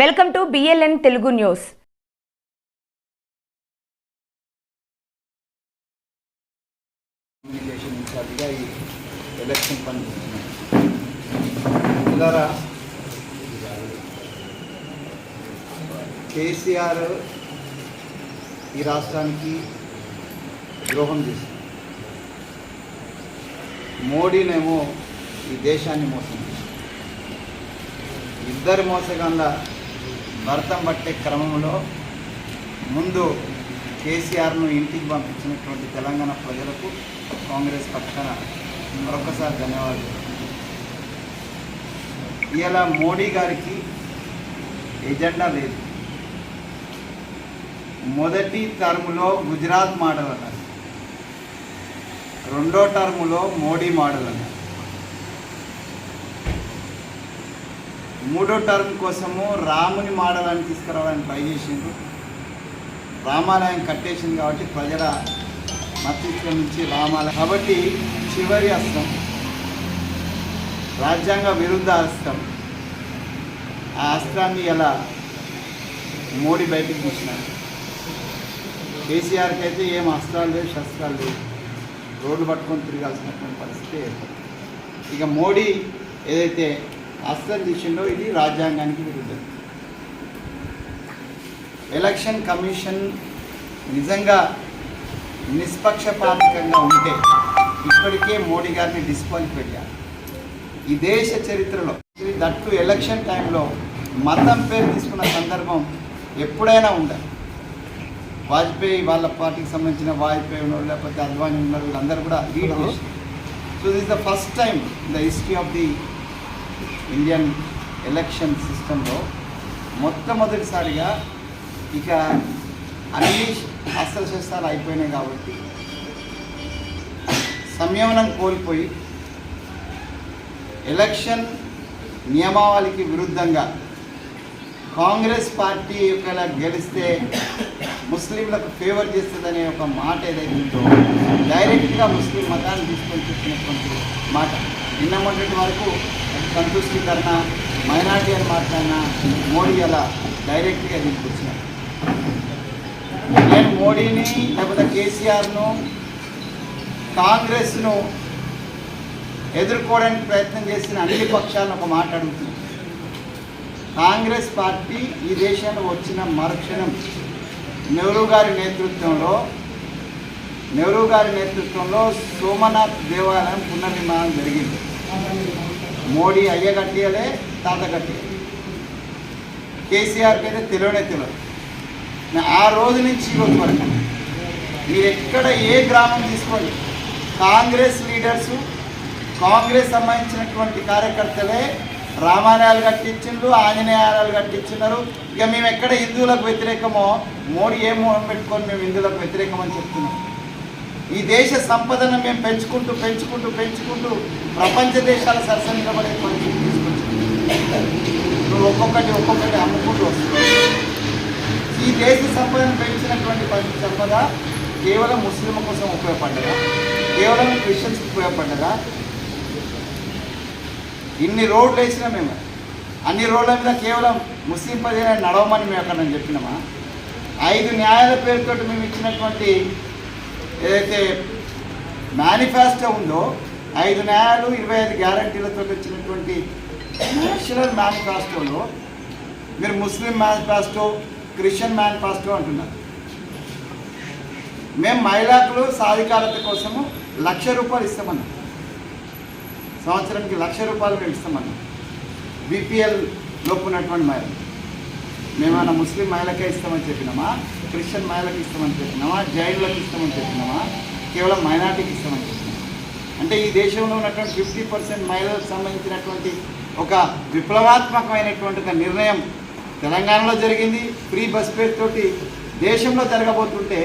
Welcome to BLN Telugu news election పనిచేస్తున్నాను కేసీఆర్ ఈ రాష్ట్రానికి ద్రోహం చేసింది. మోడీనేమో ఈ దేశాన్ని మోసం చేసింది. ఇద్దరు మోసగాళ్ళ భర్తం పట్టే క్రమంలో ముందు కేసీఆర్ను ఇంటికి పంపించినటువంటి తెలంగాణ ప్రజలకు కాంగ్రెస్ పక్షాన మరొకసారి ధన్యవాదాలు. ఇలా మోడీ గారికి ఎజెండా లేదు. మొదటి టర్ములో గుజరాత్ మోడల్ అన్నారు రెండో టర్ములో మోడీ మోడల్ అన్నారు మూడో టర్మ్ కోసము రాముని మాడలాన్ని తీసుకురావడానికి ట్రై చేసిండ్రు. రామాలయం కట్టేసింది కాబట్టి ప్రజల మస్తిష్కం నుంచి రామాలయం. కాబట్టి చివరి అస్త్రం రాజ్యాంగ విరుద్ధ అస్త్రం. ఆ అస్త్రాన్ని ఎలా మోడీ బయటికి తీసినారు? కేసీఆర్కి అయితే ఏం అస్త్రాలు లేవు శస్త్రాలు లేవు. రోడ్లు పట్టుకొని తిరగాల్సినటువంటి పరిస్థితి ఏర్పడింది. ఇక మోడీ ఏదైతే అస్త్రం తీసిండో ఇది రాజ్యాంగానికి విరుద్ధం. ఎలక్షన్ కమిషన్ నిజంగా నిష్పక్షపాతకంగా ఉంటే ఇప్పటికే మోడీ గారిని డిస్క్వాలిఫై చేయాలి ఈ దేశ చరిత్రలో ఇది దట్టు ఎలక్షన్ టైంలో మతం పేరు తీసుకున్న సందర్భం ఎప్పుడైనా ఉండాలి వాజ్పేయి వాళ్ళ పార్టీకి సంబంధించిన వాజ్పేయి ఉన్నారు లేకపోతే అద్వానీ ఉన్నారు వీళ్ళందరూ కూడా లీడ్ చేశారు so this the first time the history of the Indian election సిస్టంలో మొట్టమొదటిసారిగా ఇక అన్ని అస్త్రశస్త్రాలు అయిపోయినాయి కాబట్టి సంయమనం కోల్పోయి ఎలక్షన్ నియమావళికి విరుద్ధంగా కాంగ్రెస్ పార్టీ ఒకవేళ గెలిస్తే ముస్లింలకు ఫేవర్ చేస్తుందనే ఒక మాట ఏదైతే ఉందో డైరెక్ట్గా ముస్లిం మతాన్ని తీసుకొని చెప్పినటువంటి మాట. నిన్న మొన్నటి వరకు సంతుష్టీకరణ మైనార్టీ అని మాట్లాడిన మోడీ అలా డైరెక్ట్గా తీసుకొచ్చినారు నేను మోడీని లేకపోతే కేసీఆర్ను కాంగ్రెస్ను ఎదుర్కోవడానికి ప్రయత్నం చేసిన అన్ని పక్షాలను ఒక మాట కాంగ్రెస్ పార్టీ ఈ దేశంలో వచ్చిన మరుక్షణం నెహ్రూ గారి నేతృత్వంలో నెహ్రూ గారి నేతృత్వంలో సోమనాథ్ దేవాలయం పునర్నిర్మాణం జరిగింది. మోడీ అయ్య కట్టియలే తాత కట్టియలే. కేసీఆర్కి అయితే తెలియనే తెలియదు ఆ రోజు నుంచి ఈ వరకు. మీరు ఎక్కడ ఏ గ్రామం తీసుకోండి. కాంగ్రెస్ లీడర్సు కాంగ్రెస్ సంబంధించినటువంటి కార్యకర్తలే రామాలయాలు కట్టించిండ్రు ఆంజనేయాలు కట్టించున్నారు ఇక మేము ఎక్కడ హిందువులకు వ్యతిరేకమో మోడీ ఏ మోహం పెట్టుకొని మేము హిందువులకు వ్యతిరేకమని చెప్తున్నాం. ఈ దేశ సంపదను మేము పెంచుకుంటూ పెంచుకుంటూ పెంచుకుంటూ ప్రపంచ దేశాల సరసనిలబడే పరిస్థితి తీసుకొచ్చాం. నువ్వు ఒక్కొక్కటి ఒక్కొక్కటి అమ్ముకుంటూ వస్తున్నావు ఈ దేశ సంపదను పెంచినటువంటి సంపద కేవలం ముస్లిం కోసం ఉపయోగపడ్డదా కేవలం క్రిస్టియన్స్కి ఉపయోగపడ్డదా ఇన్ని రోడ్లు వేసినా మేము. అన్ని రోడ్ల మీద కేవలం ముస్లిం ప్రజలను నడవమని మేము అక్కడ చెప్పినామా? ఐదు న్యాయాల పేరుతో మేము ఇచ్చినటువంటి ఏదైతే మేనిఫెస్టో ఉందో ఐదు న్యాయాలు ఇరవై ఐదు గ్యారంటీలతో వచ్చినటువంటి నేషనల్ మేనిఫెస్టోలో మీరు ముస్లిం మేనిఫెస్టో క్రిస్టియన్ మేనిఫెస్టో అంటున్నారు. మేము మహిళలకు సాధికారత కోసము లక్ష రూపాయలు ఇస్తామన్నాం. సంవత్సరానికి లక్ష రూపాయలు మేము ఇస్తామన్నాం. బీపీఎల్ లోపు ఉన్నటువంటి మహిళలు మేమైనా ముస్లిం మహిళకే ఇస్తామని చెప్పినామా? క్రిస్టియన్ మహిళకి ఇస్తామని చెప్పినామా జైన్లకు ఇస్తామని చెప్పినామా కేవలం మైనార్టీకి ఇస్తామని చెప్పినామా అంటే ఈ దేశంలో ఉన్నటువంటి ఫిఫ్టీ పర్సెంట్ మహిళలకు సంబంధించినటువంటి ఒక విప్లవాత్మకమైనటువంటి ఒక నిర్ణయం తెలంగాణలో జరిగింది. ఫ్రీ బస్ ఫేర్ తోటి దేశంలో జరగబోతుంటే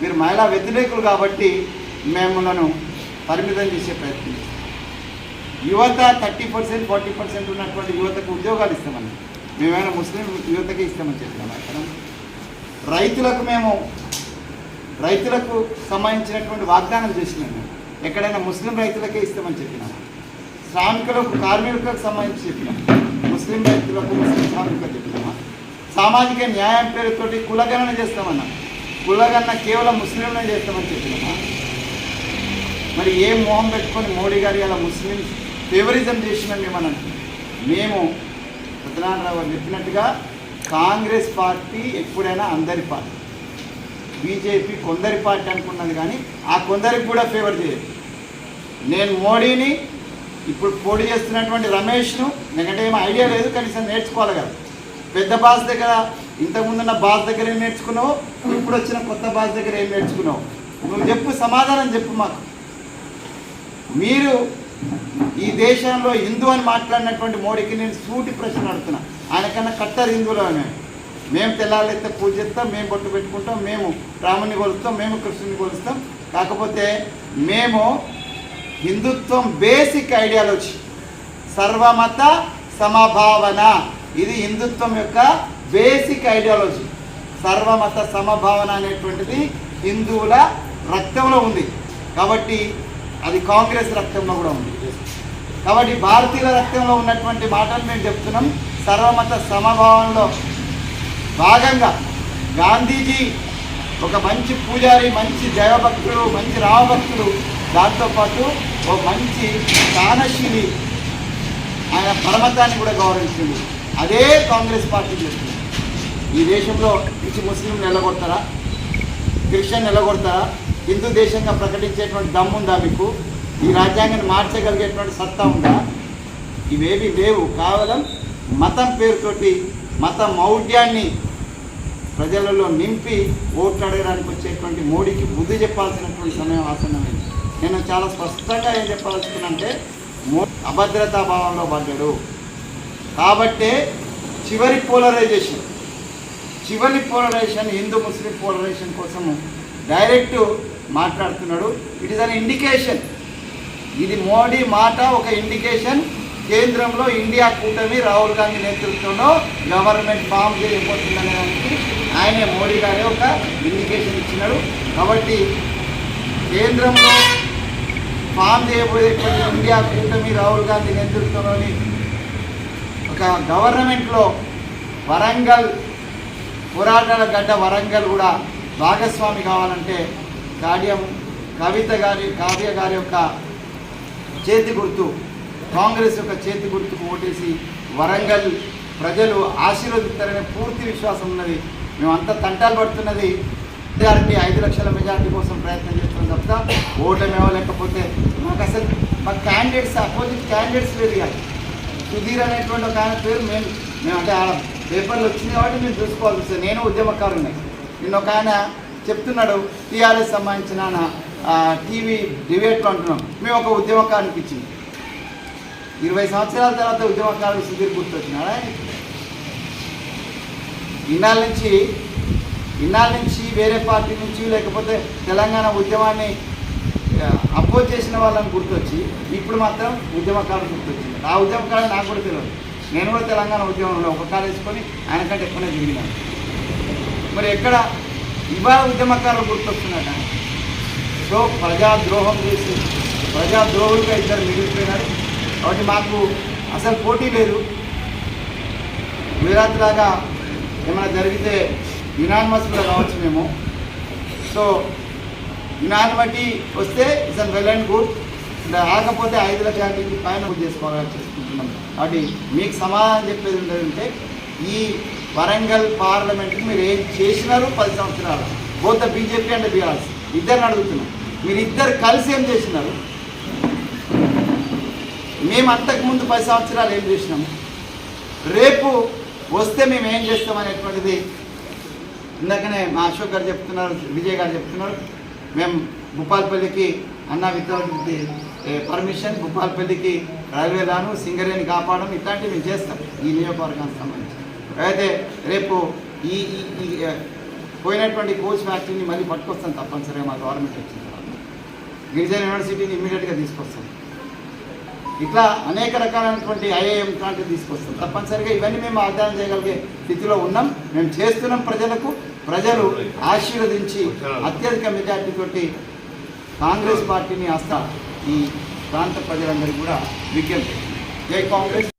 మీరు మహిళా వ్యతిరేకులు కాబట్టి మేములను పరిమితం చేసే ప్రయత్నం యువత థర్టీ పర్సెంట్ ఫార్టీ పర్సెంట్ ఉన్నటువంటి యువతకు ఉద్యోగాలు ఇస్తామని. మేమైనా ముస్లిం యువతకి ఇస్తామని చెప్పినాం అక్కడ రైతులకు మేము రైతులకు సంబంధించినటువంటి వాగ్దానం చేసినాం మేము ఎక్కడైనా ముస్లిం రైతులకే ఇస్తామని చెప్పినాము. శ్రామికులకు కార్మికులకు సంబంధించి చెప్పినాము. ముస్లిం రైతులకు ముస్లిం శ్రామికులకు చెప్పినామా. సామాజిక న్యాయం పేరుతోటి కులగణన చేస్తామన్నా. కులగణన కేవలం ముస్లింలను చేస్తామని చెప్పినామా? మరి ఏ మొహం పెట్టుకొని మోడీ గారి అలా ముస్లిం ఫేవరిజం చేసిన మేమని మేము సత్యనారాయణ గారు చెప్పినట్టుగా కాంగ్రెస్ పార్టీ ఎప్పుడైనా అందరి పార్టీ. బీజేపీ కొందరి పార్టీ అనుకున్నది కానీ ఆ కొందరికి కూడా ఫేవర్ చేయదు. నేను మోడీని ఇప్పుడు పోటీ చేస్తున్నటువంటి రమేష్ను నాకంటే ఏమో ఐడియా లేదు కనీసం నేర్చుకోవాలి కదా. పెద్ద బాస్ దగ్గర ఇంతకుముందున్న బాస్ దగ్గర ఏం నేర్చుకున్నావు? ఇప్పుడు వచ్చిన కొత్త బాస్ దగ్గర ఏం నేర్చుకున్నావు? నువ్వు చెప్పు సమాధానం చెప్పు మాకు. మీరు ఈ దేశంలో హిందూ అని మాట్లాడినటువంటి మోడీకి నేను సూటి ప్రశ్న అడుగుతున్నా. ఆయనకన్నా కట్టర్ హిందువులు అని. మేము తెల్లాలైతే పూజ చేస్తాం మేము బొట్టు పెట్టుకుంటాం మేము రాముని కొలుస్తాం మేము కృష్ణుని కొలుస్తాం. కాకపోతే మేము హిందుత్వం బేసిక్ ఐడియాలజీ సర్వమత సమభావన. ఇది హిందుత్వం యొక్క బేసిక్ ఐడియాలజీ సర్వమత సమభావన అనేటువంటిది హిందువుల రక్తంలో ఉంది. కాబట్టి అది కాంగ్రెస్ రక్తంలో కూడా ఉంది. కాబట్టి భారతీయుల రక్తంలో ఉన్నటువంటి మాటలు మేము చెప్తున్నాం. సర్వమత సమభావంలో భాగంగా గాంధీజీ ఒక మంచి పూజారి మంచి దైవభక్తుడు మంచి రామభక్తుడు. దాంతోపాటు ఒక మంచి దానశీలి ఆయన పరమతాన్ని కూడా గౌరవించింది. అదే కాంగ్రెస్ పార్టీ చేస్తుంది. ఈ దేశంలో ఇచ్చి ముస్లిం నిలగొడతారా? క్రిస్టియన్ నిలగొడతారా? హిందూ దేశంగా ప్రకటించేటువంటి దమ్ముందా మీకు? ఈ రాజ్యాంగాన్ని మార్చగలిగేటువంటి సత్తా ఉందా? ఇవేవి లేవు. కేవలం మతం పేరుతోటి మత మౌఢ్యాన్ని ప్రజలలో నింపి ఓట్లు అడగడానికి వచ్చేటువంటి మోడీకి బుద్ధి చెప్పాల్సినటువంటి సమయం ఆసన్నమైంది నేను చాలా స్పష్టంగా ఏం చెప్పాల్సిందంటే మో అభద్రతా భావంలో పడ్డాడు. కాబట్టే చివరి పోలరైజేషన్ చివరి పోలరైజేషన్ హిందూ ముస్లిం పోలరైజేషన్ కోసము డైరెక్ట్ మాట్లాడుతున్నాడు. It is an indication. ఇది మోడీ మాట ఒక ఇండికేషన్. కేంద్రంలో ఇండియా కూటమి రాహుల్ గాంధీ నేతృత్వంలో గవర్నమెంట్ ఫామ్ చేయబోతుందనే దానికి ఆయనే మోడీ గారే ఒక ఇండికేషన్ ఇచ్చినాడు. కాబట్టి కేంద్రంలో ఫామ్ చేయబోయేటువంటి ఇండియా కూటమి రాహుల్ గాంధీ నేతృత్వంలోని ఒక గవర్నమెంట్లో వరంగల్ పోరాటాల గడ్డ వరంగల్ కూడా భాగస్వామి కావాలంటే కాడ్యం కవిత గారి కావ్య గారి యొక్క చేతి గుర్తు కాంగ్రెస్ యొక్క చేతి గుర్తుకు ఓటేసి వరంగల్ ప్రజలు ఆశీర్వదిస్తారనే పూర్తి విశ్వాసం ఉన్నది. మేమంతా తంటాలు పడుతున్నది. గారికి ఐదు లక్షల మెజార్టీ కోసం ప్రయత్నం చేస్తున్నాం తప్ప ఓటమేమో లేకపోతే మాకు అసలు మా క్యాండిడేట్స్ అపోజిట్ క్యాండిడేట్స్ లేదు కానీ సుధీర్ అనేటువంటి ఒక ఆయన పేరు మేము మేము అంటే పేపర్లు వచ్చింది కాబట్టి మేము చూసుకోవాల్సి వస్తుంది నేను ఉద్యమకారుని నిన్న ఒక ఆయన చెప్తున్నాడు టీఆర్ఎస్ సంబంధించిన టీవీ డిబేట్లు అంటున్నాం. మేము ఒక ఉద్యమకారునికి ఇచ్చింది. ఇరవై సంవత్సరాల తర్వాత ఉద్యమకారుడు సుధీర్ గుర్తొచ్చినాడా? ఇన్నాళ్ళ నుంచి ఇన్నాళ్ళ నుంచి వేరే పార్టీ నుంచి లేకపోతే తెలంగాణ ఉద్యమాన్ని అపోజ్ చేసిన వాళ్ళని గుర్తొచ్చి ఇప్పుడు మాత్రం ఉద్యమకారుడు గుర్తొచ్చింది ఆ ఉద్యమకారుడు నాకు కూడా తెలియదు నేను కూడా తెలంగాణ ఉద్యమంలో ఒక కారు వేసుకొని ఆయన కంటే ఎక్కువనే దిగినాను మరి ఎక్కడ? ఇవాళ ఉద్యమకారులు గుర్తొస్తున్నట్ట సో ప్రజాద్రోహం చేసి ప్రజాద్రోహులుగా ఇద్దరు మిగిలిపోయినారు. కాబట్టి మాకు అసలు పోటీ లేదు. గుజరాత్ లాగా ఏమైనా జరిగితే యునానిమస్గా కావచ్చు మేము. సో యునానిమటీ వస్తే it's an well and good రాకపోతే ఐదు లక్షల పైన బుక్ చేసుకోవాలని చేసుకుంటున్నాం. కాబట్టి మీకు సమాధానం చెప్పేది ఏంటంటే ఈ వరంగల్ పార్లమెంట్కి మీరు ఏం చేసినారు పది సంవత్సరాలు? బోత బీజేపీ అండ్ బీఆర్ఎస్ ఇద్దరిని అడుగుతున్నాం. మీరు ఇద్దరు కలిసి ఏం చేసినారు? మేము అంతకుముందు పది సంవత్సరాలు ఏం చేసినాము? రేపు వస్తే మేము ఏం చేస్తాం అనేటువంటిది ఇందాకనే మా అశోక్ గారు చెప్తున్నారు విజయ్ గారు చెప్తున్నారు. మేము భూపాల్పల్లికి అన్న వితౌట్ పర్మిషన్ భూపాల్పల్లికి రైల్వే లాను సింగరేణి కాపాడడం ఇట్లాంటివి మేము చేస్తాం ఈ నియోజకవర్గానికి సంబంధించి. అయితే రేపు ఈ ఈ- పోయినటువంటి కోచ్ ఫ్యాక్టరీని మళ్ళీ పట్టుకొస్తాం తప్పనిసరిగా మా గవర్నమెంట్ వచ్చిన తర్వాత. గిరిజన యూనివర్సిటీని ఇమీడియట్గా తీసుకొస్తాం. ఇట్లా అనేక రకాలైనటువంటి ఐఐఎం లాంటివి తీసుకొస్తాం తప్పనిసరిగా ఇవన్నీ మేము అధ్యయనం చేయగలిగే స్థితిలో ఉన్నాం. మేము చేస్తున్నాం ప్రజలకు. ప్రజలు ఆశీర్వదించి అత్యధిక మెజార్టీ తోటి కాంగ్రెస్ పార్టీని ఆస్థా ఈ ప్రాంత ప్రజలందరికీ కూడా విజ్ఞప్తి. జై కాంగ్రెస్.